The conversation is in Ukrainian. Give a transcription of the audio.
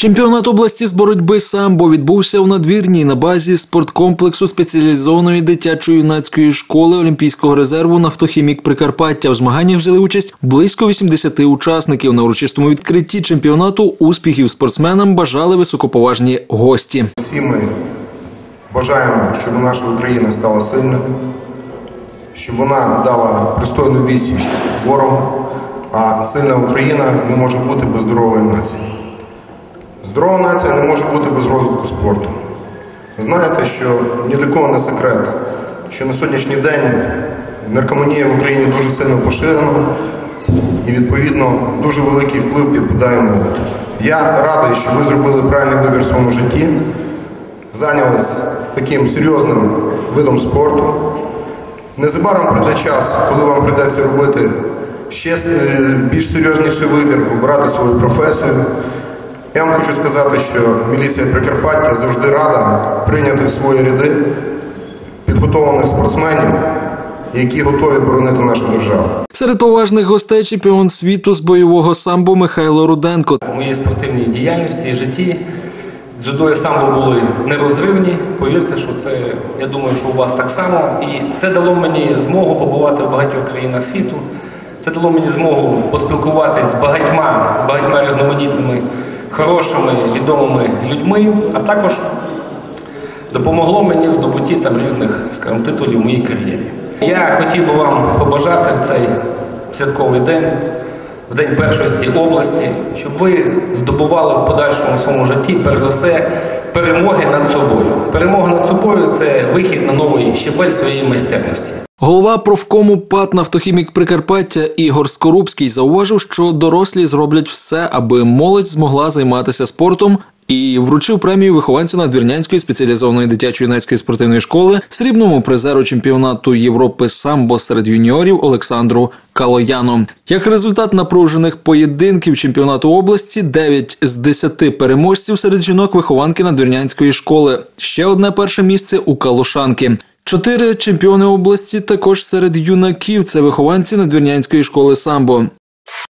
Чемпіонат області з боротьби самбо відбувся у надвірній на базі спорткомплексу спеціалізованої дитячо-юнацької школи Олімпійського резерву «Нафтохімік Прикарпаття. В змаганнях взяли участь близько 80 учасників. На урочистому відкритті чемпіонату успіхів спортсменам бажали високоповажні гості. Всі ми бажаємо, щоб наша Україна стала сильною, щоб вона дала пристойну відсіч ворогу, а сильна Україна не може бути без здорової нації. Здорова нація не може бути без розвитку спорту. Знаєте, що ні для кого не секрет, що на сьогоднішній день наркоманія в Україні дуже сильно поширена і, відповідно, дуже великий вплив підпадає молодь. Я радий, що ви зробили правильний вибір в своєму житті, зайнялись таким серйозним видом спорту. Незабаром прийде час, коли вам прийдеться робити ще е, більш серйозніший вибір, обирати свою професію. Я вам хочу сказати, що міліція Прикарпаття завжди рада прийняти в свої ряди підготовлених спортсменів, які готові боронити нашу державу. Серед поважних гостей чемпіон світу з бойового самбо Михайло Руденко. У моїй спортивній діяльності і житті дзюдо і самбо були нерозривні. Повірте, що це, я думаю, що у вас так само. І це дало мені змогу побувати в багатьох країнах світу. Це дало мені змогу поспілкуватись з багатьма, з багатьма різноманітними, хорошими, відомими людьми, а також допомогло мені в здобутті там різних скажімо, титулів в моїй кар'єрі. Я хотів би вам побажати в цей святковий день, в день першості області, щоб ви здобували в подальшому своєму житті, перш за все, перемоги над собою. Перемога над собою це вихід на новий щебель своєї майстерності. Голова профкому ПАТ «Нафтохімік Прикарпаття Ігор Скорубський зауважив, що дорослі зроблять все, аби молодь змогла займатися спортом. І вручив премію вихованцю Надвірнянської спеціалізованої дитячо-юнацької спортивної школи срібному призеру чемпіонату Європи самбо серед юніорів Олександру Калояну. Як результат напружених поєдинків чемпіонату області, 9 з 10 переможців серед жінок вихованки Надвірнянської школи. Ще одне перше місце у Калушанки. Чотири чемпіони області також серед юнаків. Це вихованці Надвірнянської школи самбо.